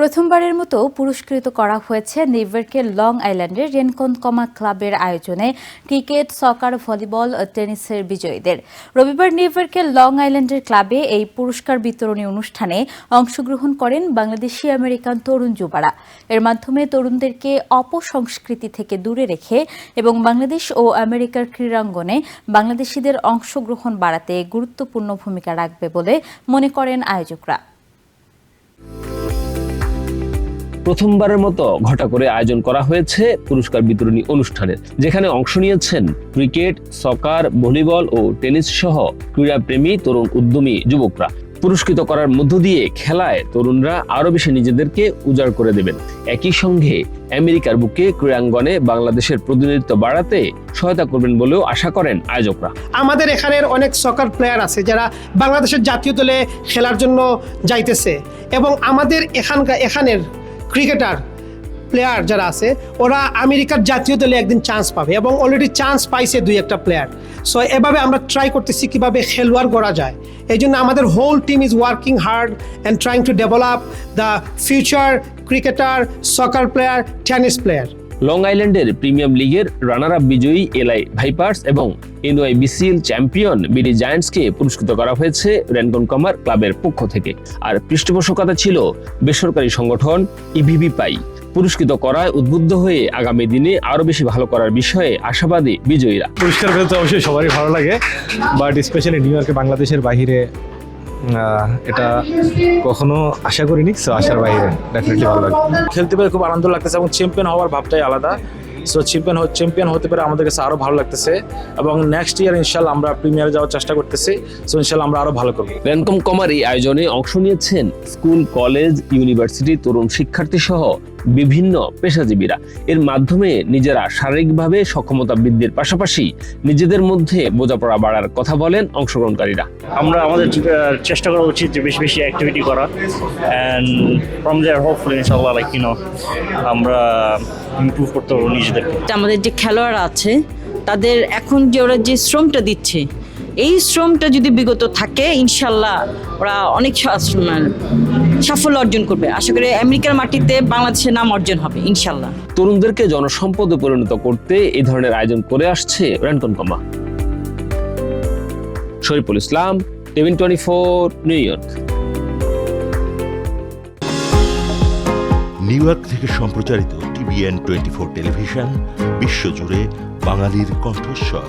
প্রথমবারের মতো পুরস্কৃত করা হয়েছে নিউইয়র্কের লং আইল্যান্ডের রেনকন কমা ক্লাবের আয়োজনে ক্রিকেট, সকার, ভলিবল ও টেনিসের বিজয়ীদের। রবিবার নিউইয়র্কের লং আইল্যান্ডের ক্লাবে এই পুরস্কার বিতরণী অনুষ্ঠানে অংশগ্রহণ করেন বাংলাদেশি আমেরিকান তরুণ যুবারা। এর মাধ্যমে তরুণদেরকে অপসংস্কৃতি থেকে দূরে রেখে এবং বাংলাদেশ ও আমেরিকার ক্রীড়াঙ্গনে বাংলাদেশিদের অংশগ্রহণ বাড়াতে গুরুত্বপূর্ণ ভূমিকা রাখবে বলে মনে করেন আয়োজকরা। প্রথমবারের মতো ঘটা করে আয়োজন করা হয়েছে পুরস্কার বিতরণী অনুষ্ঠানের যেখানে অংশ নিয়েছেন ক্রিকেট, সকার, ভলিবল ও টেনিস সহ ক্রীড়াপ্রেমী, তরুণ উদ্যমী যুবকরা। পুরস্কৃত করার মধ্য দিয়ে খেলায় তরুণরা আরও বেশি নিজেদেরকে উজাড় করে দেবেন। একই সঙ্গে আমেরিকার বুকে ক্রীড়াঙ্গনে বাংলাদেশের প্রতিনিধিত্ব বাড়াতে সহায়তা করবেন বলেও আশা করেন আয়োজকরা। আমাদের এখানের অনেক সকার প্লেয়ার আছে যারা বাংলাদেশের জাতীয় দলে খেলার জন্য যাইতেছে এবং আমাদের এখানকার এখানের ক্রিকেটার প্লেয়ার যারা আছে, ওরা আমেরিকার জাতীয় দলে একদিন চান্স পাবে এবং অলরেডি চান্স পাইছে দুই একটা প্লেয়ার সো এভাবে আমরা ট্রাই করতেছি কীভাবে খেলোয়াড় গড়া যায়। এই জন্য আমাদের whole team is working hard and trying to develop the future cricketer soccer player tennis player long আইল্যান্ডের প্রিমিয়াম লিগের রানার আপ বিজয়ী এলআই ভাইপার্স এবং এনওয়াই বিসিএল চ্যাম্পিয়ন বিডি জায়ান্টসকে পুরস্কৃত করা হয়েছে র্যান্ডন কমার ক্লাবের পক্ষ থেকে। আর পৃষ্ঠপোষকতা ছিল বেসরকারি সংগঠন ইভিবি পাই। পুরস্কৃত করায় উদ্বুদ্ধ হয়ে আগামী দিনে আরও বেশি ভালো করার বিষয়ে আশাবাদী বিজয়ীরা। পুরস্কার পেতে অবশ্যই সবারই ভালো লাগে বাট স্পেশালি নিউ ইয়র্কে বাংলাদেশের আহ, এটা কখনো আশা করিনি সো আশার বাইরে ডেফিনেটলি ভালো লাগে খেলতে পেরে খুব আনন্দ লাগতেছে এবং চ্যাম্পিয়ন হওয়ার ভাবটাই আলাদা। সো চ্যাম্পিয়ন চ্যাম্পিয়ন হতে পেরে আমাদের কাছে আরও ভালো লাগতেছে এবং নেক্সট ইয়ার ইনশাল্লাহ আমরা প্রিমিয়ারে যাওয়ার চেষ্টা করতেছি। সো ইনশাল্লাহ আমরা আরও ভালো করব। র্যানকম কমার এই আয়োজনে অংশ নিয়েছেন স্কুল কলেজ ইউনিভার্সিটি তরুণ শিক্ষার্থী সহ বিভিন্ন পেশাজীবীরা। এর মাধ্যমে নিজেরা শারীরিকভাবে সক্ষমতা বৃদ্ধির পাশাপাশি নিজেদের মধ্যে বোঝাপড়া বাড়ার কথা বলেন অংশগ্রহণকারীরা। আমরা আমাদের চেষ্টা করা উচিত যে বেশি বেশি অ্যাক্টিভিটি করা। অ্যান্ড ফ্রম দেয়ার হোপফুলি ইনশাল্লাহ লাইক ইউনো আমরা ইমপ্রুভ করতে পারব নিজেদেরকে। আমাদের যে খেলোয়াড় আছে তাদের এখন যে ওরা যে শ্রমটা দিচ্ছে এই শ্রমটা যদি বিগত থাকে ইনশাল্লাহ ওরা অনেক সাফল্য অর্জন করবে। আশা করি আমেরিকার মাটিতে বাংলাদেশের নাম অর্জন হবে ইনশাল্লাহ তরুণদেরকে জনসম্পদে পরিণত করতে এই ধরনের আয়োজন করে আসছে র্যানকন কমা Shariful Islam TVN twenty four New York. New York থেকে সম্প্রচারিত টিভিএন টোয়েন্টি ফোর টেলিভিশন বিশ্বজুড়ে বাঙালির কণ্ঠস্বর।